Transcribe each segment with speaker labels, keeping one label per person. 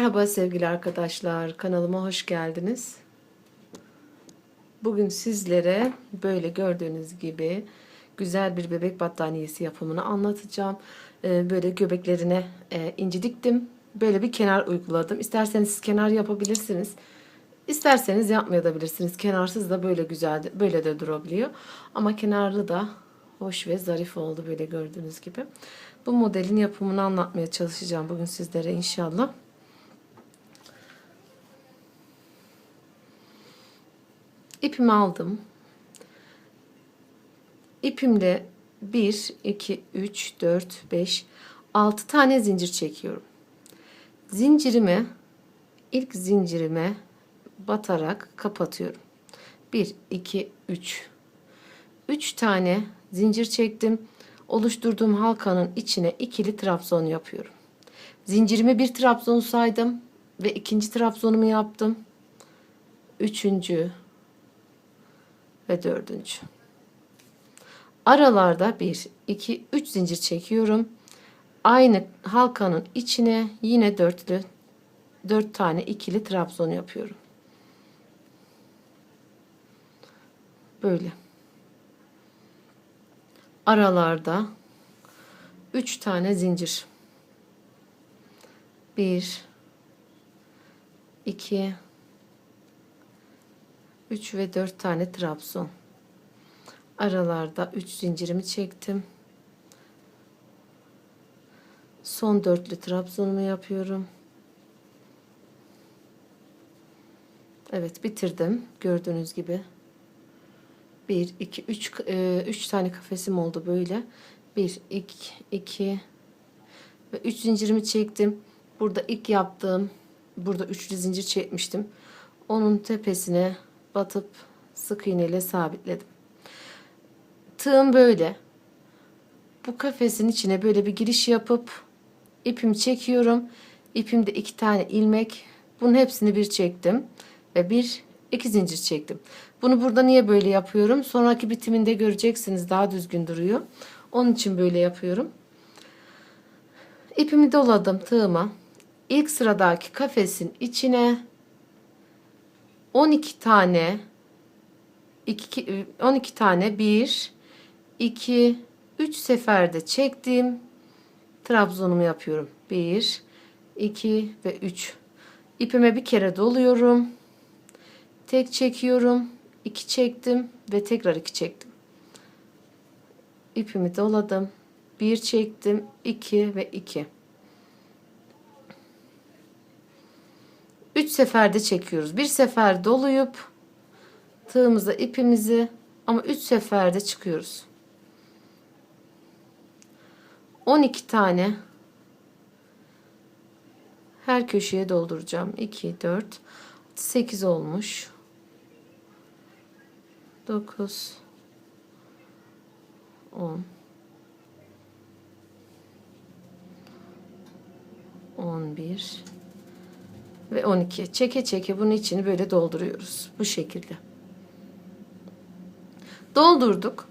Speaker 1: Merhaba sevgili arkadaşlar, kanalıma hoş geldiniz. Bugün sizlere böyle gördüğünüz gibi güzel bir bebek battaniyesi yapımını anlatacağım. Ee, Böyle göbeklerine e, inci diktim. Böyle bir kenar uyguladım. İsterseniz siz kenar yapabilirsiniz. İsterseniz yapmayabilirsiniz. Kenarsız da böyle güzel, böyle de durabiliyor. Ama kenarlı da hoş ve zarif oldu böyle gördüğünüz gibi. Bu modelin yapımını anlatmaya çalışacağım bugün sizlere inşallah. İpimi aldım. İpimle 1, 2, 3, 4, 5, 6 tane zincir çekiyorum. Zincirimi ilk zincirime batarak kapatıyorum. 1, 2, 3. 3 tane zincir çektim. Oluşturduğum halkanın içine ikili trabzon yapıyorum. Zincirimi bir trabzon saydım ve ikinci trabzonumu yaptım. Üçüncü, ve dördüncü. Aralarda 1, 2, 3 zincir çekiyorum. Aynı halkanın içine yine dörtlü 4 tane ikili trabzon yapıyorum. Böyle. Aralarda 3 tane zincir. 1 2 3 ve 4 tane trabzon. Aralarda 3 zincirimi çektim. Son dörtlü trabzonumu yapıyorum. Evet bitirdim. Gördüğünüz gibi. 1 2 3 3 tane kafesim oldu böyle. 1 2 2 ve 3 zincirimi çektim. Burada ilk yaptığım burada üçlü zincir çekmiştim. Onun tepesine batıp sık iğne ile sabitledim. Tığım böyle. Bu kafesin içine böyle bir giriş yapıp ipimi çekiyorum. İpimde iki tane ilmek. Bunun hepsini bir çektim ve bir iki zincir çektim. Bunu burada niye böyle yapıyorum? Sonraki bitiminde göreceksiniz daha düzgün duruyor. Onun için böyle yapıyorum. İpimi doladım tığıma. İlk sıradaki kafesin içine 12 tane 2 12 tane 1 2 3 seferde çektim. Trabzonumu yapıyorum. 1 2 ve 3. İpime bir kere doluyorum. Tek çekiyorum. 2 çektim ve tekrar 2 çektim. İpimi doladım. 1 çektim. 2 ve 2. 3 seferde çekiyoruz. Bir sefer doluyup tığımıza ipimizi ama 3 seferde çıkıyoruz. 12 tane her köşeye dolduracağım. 2 4 8 olmuş. 9 10 11 ve 12 çeke çeke bunun içini böyle dolduruyoruz. Bu şekilde. Doldurduk.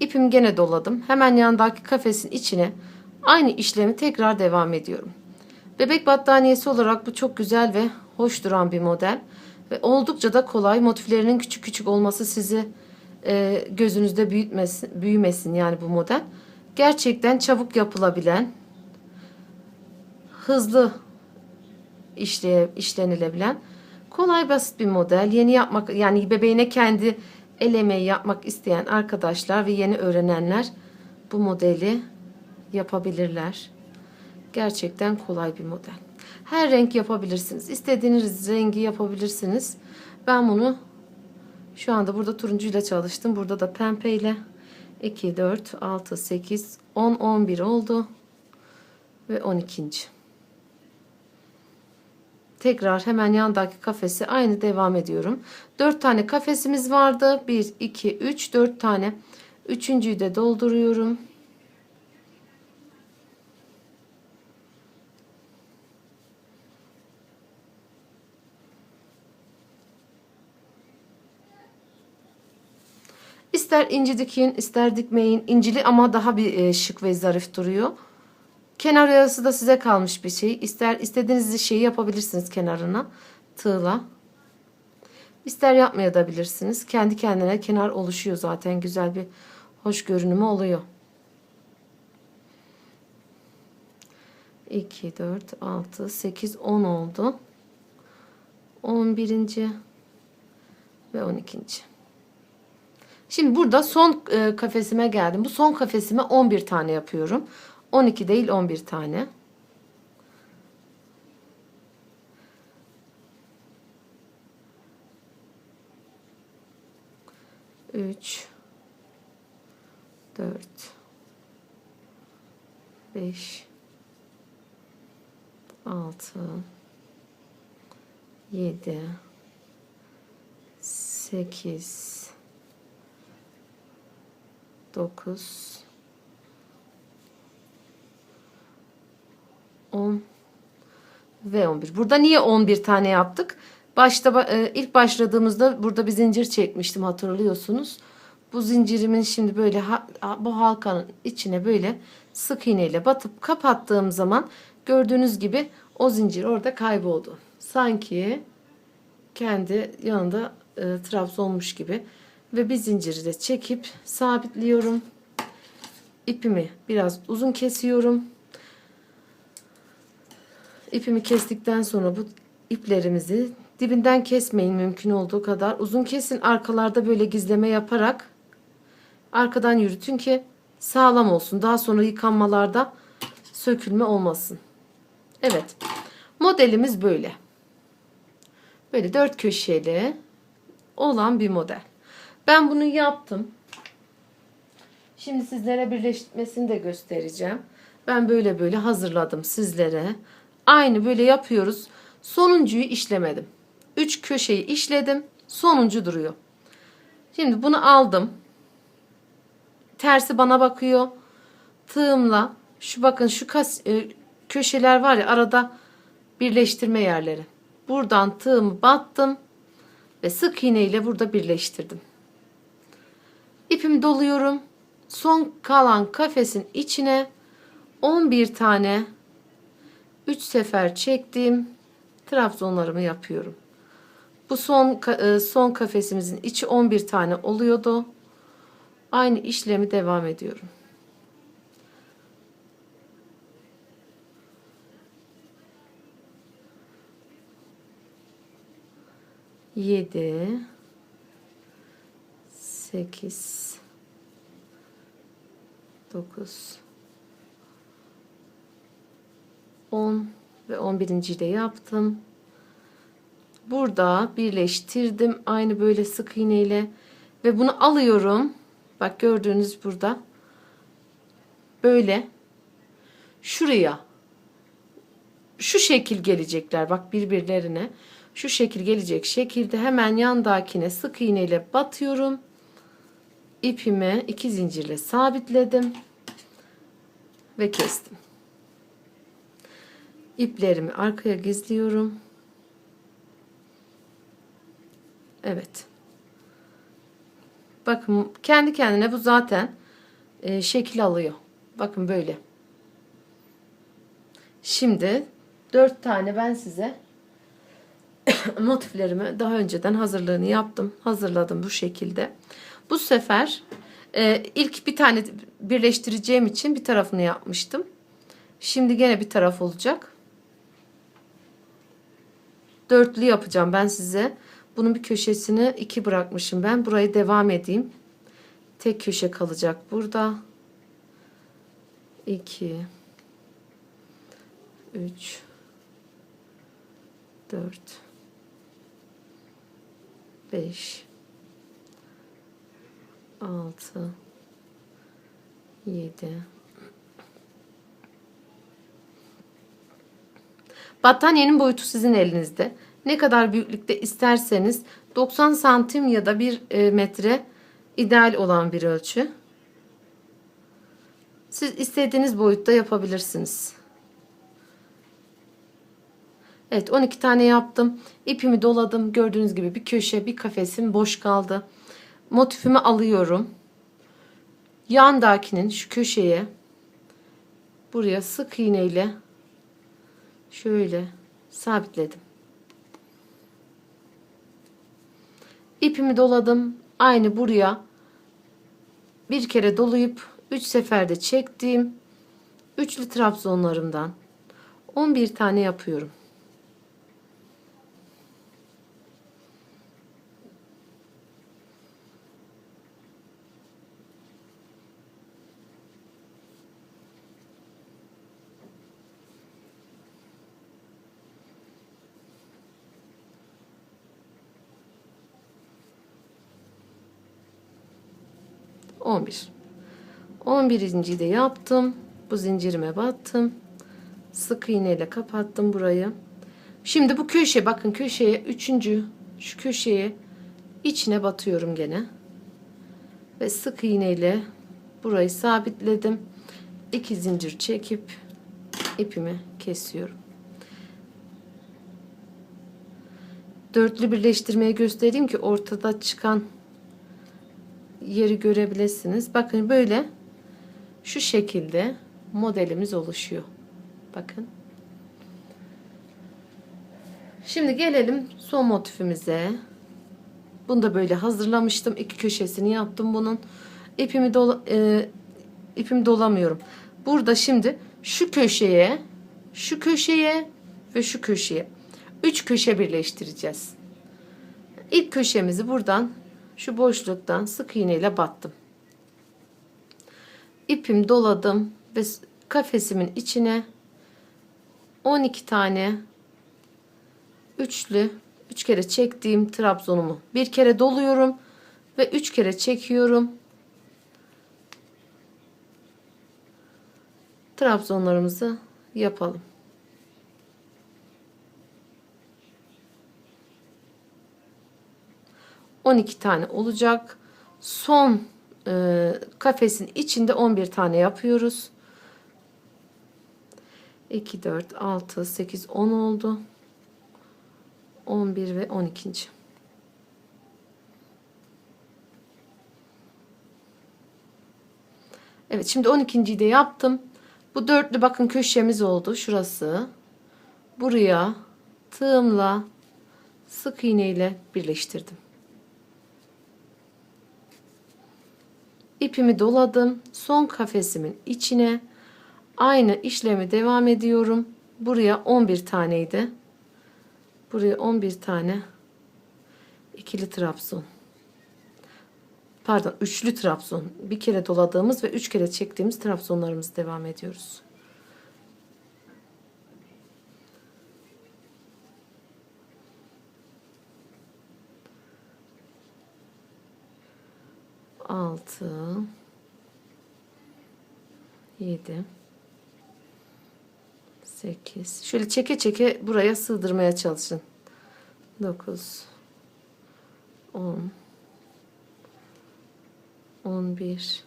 Speaker 1: İpim gene doladım. Hemen yanındaki kafesin içine aynı işlemi tekrar devam ediyorum. Bebek battaniyesi olarak bu çok güzel ve hoş duran bir model. Ve oldukça da kolay. Motiflerinin küçük küçük olması sizi e, gözünüzde büyütmesin, büyümesin yani bu model. Gerçekten çabuk yapılabilen hızlı işleye, işlenilebilen kolay basit bir model. Yeni yapmak yani bebeğine kendi el emeği yapmak isteyen arkadaşlar ve yeni öğrenenler bu modeli yapabilirler. Gerçekten kolay bir model. Her renk yapabilirsiniz. İstediğiniz rengi yapabilirsiniz. Ben bunu şu anda burada turuncuyla çalıştım. Burada da pembeyle 2, 4, 6, 8, 10, 11 oldu. Ve 12. Tekrar hemen yandaki kafesi aynı devam ediyorum. 4 tane kafesimiz vardı. 1, 2, 3, 4 tane. Üçüncüyü de dolduruyorum. İster inci dikin, ister dikmeyin. İncili ama daha bir e, şık ve zarif duruyor. Kenar oyası da size kalmış bir şey. İster istediğiniz şeyi yapabilirsiniz kenarına tığla. İster yapmayabilirsiniz. Kendi kendine kenar oluşuyor zaten. Güzel bir hoş görünümü oluyor. 2, 4, 6, 8, 10 oldu. 11. ve 12. Şimdi burada son e, kafesime geldim. Bu son kafesime 11 tane yapıyorum. 12 değil 11 tane. Üç, dört, beş, altı, yedi, sekiz, dokuz, on ve 11. Burada niye 11 tane yaptık? Başta ba- e, ilk başladığımızda burada bir zincir çekmiştim hatırlıyorsunuz. Bu zincirimin şimdi böyle bu halkanın içine böyle sık iğneyle batıp kapattığım zaman gördüğünüz gibi o zincir orada kayboldu. Sanki kendi yanında e, trabzonmuş gibi ve bir zinciri de çekip sabitliyorum. İpimi biraz uzun kesiyorum. İpimi kestikten sonra bu iplerimizi dibinden kesmeyin mümkün olduğu kadar. Uzun kesin arkalarda böyle gizleme yaparak arkadan yürütün ki sağlam olsun. Daha sonra yıkanmalarda sökülme olmasın. Evet. Modelimiz böyle. Böyle dört köşeli olan bir model. Ben bunu yaptım. Şimdi sizlere birleşmesini de göstereceğim. Ben böyle böyle hazırladım sizlere. Aynı böyle yapıyoruz. Sonuncuyu işlemedim. Üç köşeyi işledim. Sonuncu duruyor. Şimdi bunu aldım. Tersi bana bakıyor. Tığımla şu bakın şu kas, e, köşeler var ya arada birleştirme yerleri. Buradan tığımı battım ve sık iğne ile burada birleştirdim. İpimi doluyorum. Son kalan kafesin içine 11 tane 3 sefer çektiğim trabzonlarımı yapıyorum. Bu son e, son kafesimizin içi 11 tane oluyordu. Aynı işlemi devam ediyorum. Yedi, sekiz, dokuz, on ve on birinci de yaptım. Burada birleştirdim aynı böyle sık iğneyle ve bunu alıyorum. Bak gördüğünüz burada. Böyle. Şuraya. Şu şekil gelecekler bak birbirlerine. Şu şekil gelecek şekilde hemen yandakine sık iğneyle batıyorum. İpimi iki zincirle sabitledim ve kestim iplerimi arkaya gizliyorum evet bakın kendi kendine bu zaten e, şekil alıyor bakın böyle Şimdi dört tane ben size motiflerimi daha önceden hazırlığını yaptım. Hazırladım bu şekilde. Bu sefer e, ilk bir tane birleştireceğim için bir tarafını yapmıştım. Şimdi gene bir taraf olacak. Dörtlü yapacağım ben size. Bunun bir köşesini iki bırakmışım ben. Burayı devam edeyim. Tek köşe kalacak burada. 2 3 4 5 6 7 Battaniyenin boyutu sizin elinizde. Ne kadar büyüklükte isterseniz 90 santim ya da 1 metre ideal olan bir ölçü. Siz istediğiniz boyutta yapabilirsiniz. Evet 12 tane yaptım. İpimi doladım. Gördüğünüz gibi bir köşe bir kafesim boş kaldı. Motifimi alıyorum. Yandakinin şu köşeye buraya sık iğneyle şöyle sabitledim. İpimi doladım. Aynı buraya bir kere dolayıp 3 seferde çektiğim üçlü trabzonlarımdan 11 tane yapıyorum. On bir. On birinciyi de yaptım. Bu zincirime battım. Sık iğneyle kapattım burayı. Şimdi bu köşe bakın köşeye üçüncü şu köşeye içine batıyorum gene. Ve sık iğneyle burayı sabitledim. İki zincir çekip ipimi kesiyorum. Dörtlü birleştirmeyi göstereyim ki ortada çıkan yeri görebilirsiniz. Bakın böyle şu şekilde modelimiz oluşuyor. Bakın. Şimdi gelelim son motifimize. Bunu da böyle hazırlamıştım. İki köşesini yaptım bunun. İpimi dola, e, ipimi dolamıyorum. Burada şimdi şu köşeye, şu köşeye ve şu köşeye üç köşe birleştireceğiz. İlk köşemizi buradan şu boşluktan sık iğneyle battım. İpim doladım ve kafesimin içine 12 tane üçlü üç kere çektiğim trabzonumu bir kere doluyorum ve üç kere çekiyorum. Trabzonlarımızı yapalım. On iki tane olacak. Son e, kafesin içinde 11 tane yapıyoruz. 2, 4, 6, 8, 10 oldu. 11 ve 12. Evet şimdi 12.yi de yaptım. Bu dörtlü bakın köşemiz oldu. Şurası. Buraya tığımla sık iğneyle birleştirdim. İpimi doladım. Son kafesimin içine aynı işlemi devam ediyorum. Buraya 11 taneydi. Buraya 11 tane ikili trabzon. Pardon, üçlü trabzon. Bir kere doladığımız ve üç kere çektiğimiz trabzonlarımız devam ediyoruz. Altı, yedi, sekiz. Şöyle çeke çeke buraya sığdırmaya çalışın. Dokuz, on, on bir,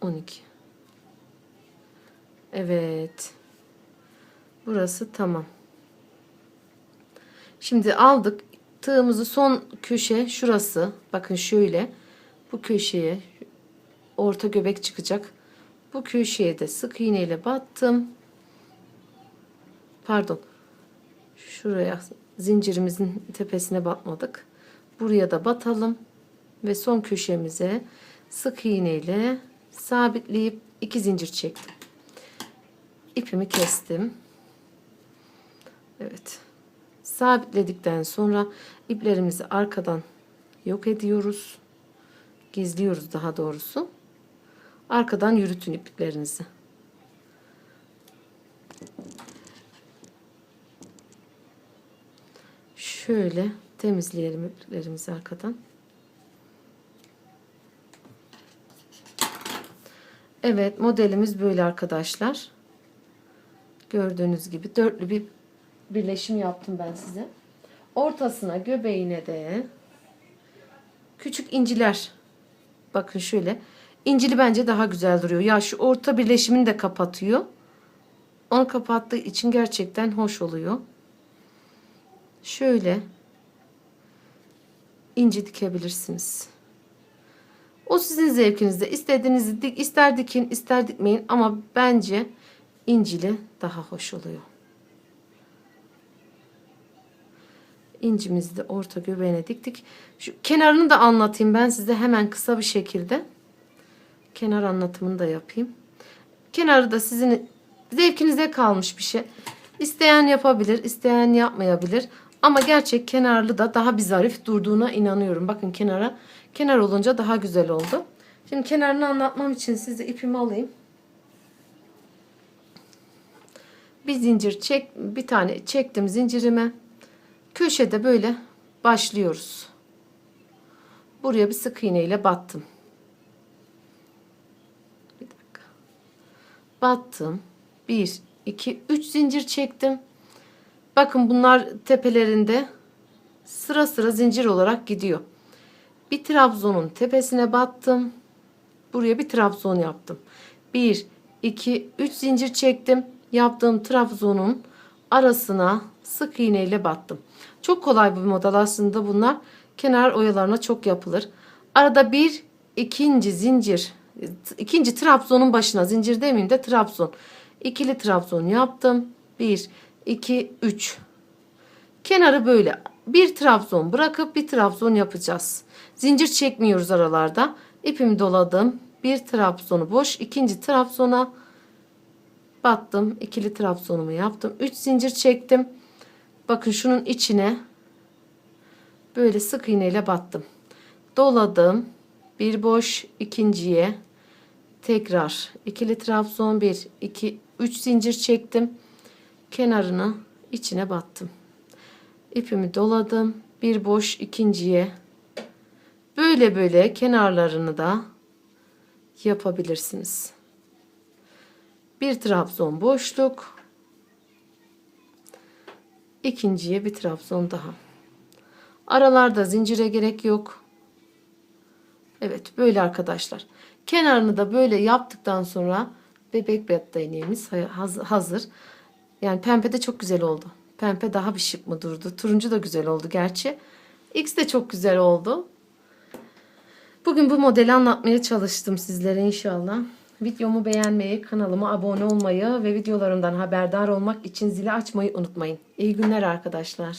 Speaker 1: on iki. Evet. Burası tamam. Şimdi aldık tığımızı son köşe şurası. Bakın şöyle. Bu köşeye orta göbek çıkacak. Bu köşeye de sık iğneyle battım. Pardon. Şuraya zincirimizin tepesine batmadık. Buraya da batalım ve son köşemize sık iğneyle sabitleyip iki zincir çektim. İpimi kestim. Evet sabitledikten sonra iplerimizi arkadan yok ediyoruz. Gizliyoruz daha doğrusu. Arkadan yürütün iplerinizi. Şöyle temizleyelim iplerimizi arkadan. Evet modelimiz böyle arkadaşlar. Gördüğünüz gibi dörtlü bir birleşim yaptım ben size. Ortasına göbeğine de küçük inciler. Bakın şöyle. İncili bence daha güzel duruyor. Ya şu orta birleşimini de kapatıyor. Onu kapattığı için gerçekten hoş oluyor. Şöyle inci dikebilirsiniz. O sizin zevkinizde. İstediğinizi dik, ister dikin, ister dikmeyin ama bence incili daha hoş oluyor. İncimizi de orta göbeğine diktik. Şu kenarını da anlatayım ben size hemen kısa bir şekilde. Kenar anlatımını da yapayım. Kenarı da sizin zevkinize kalmış bir şey. İsteyen yapabilir, isteyen yapmayabilir. Ama gerçek kenarlı da daha bir zarif durduğuna inanıyorum. Bakın kenara, kenar olunca daha güzel oldu. Şimdi kenarını anlatmam için size ipimi alayım. Bir zincir çek, bir tane çektim zincirime. Köşede böyle başlıyoruz. Buraya bir sık iğne ile battım. Bir dakika. Battım. 1 2 3 zincir çektim. Bakın bunlar tepelerinde sıra sıra zincir olarak gidiyor. Bir trabzonun tepesine battım. Buraya bir trabzon yaptım. 1 2 3 zincir çektim. Yaptığım trabzonun arasına sık iğne ile battım. Çok kolay bir model aslında bunlar. Kenar oyalarına çok yapılır. Arada bir ikinci zincir, ikinci trabzonun başına zincir demeyeyim de trabzon. İkili trabzon yaptım. 1 2 3. Kenarı böyle bir trabzon bırakıp bir trabzon yapacağız. Zincir çekmiyoruz aralarda. İpimi doladım. Bir trabzonu boş, ikinci trabzona battım. ikili trabzonumu yaptım. 3 zincir çektim. Bakın şunun içine böyle sık iğneyle battım. Doladım. Bir boş ikinciye tekrar ikili trabzon 1 2 3 zincir çektim. Kenarını içine battım. İpimi doladım. Bir boş ikinciye böyle böyle kenarlarını da yapabilirsiniz. Bir trabzon boşluk. İkinciye bir trabzon daha. Aralarda zincire gerek yok. Evet böyle arkadaşlar. Kenarını da böyle yaptıktan sonra bebek battaniyeğimiz haz- hazır. Yani pembe de çok güzel oldu. Pembe daha bir şık mı durdu. Turuncu da güzel oldu gerçi. X de çok güzel oldu. Bugün bu modeli anlatmaya çalıştım sizlere inşallah. Videomu beğenmeyi, kanalıma abone olmayı ve videolarımdan haberdar olmak için zili açmayı unutmayın. İyi günler arkadaşlar.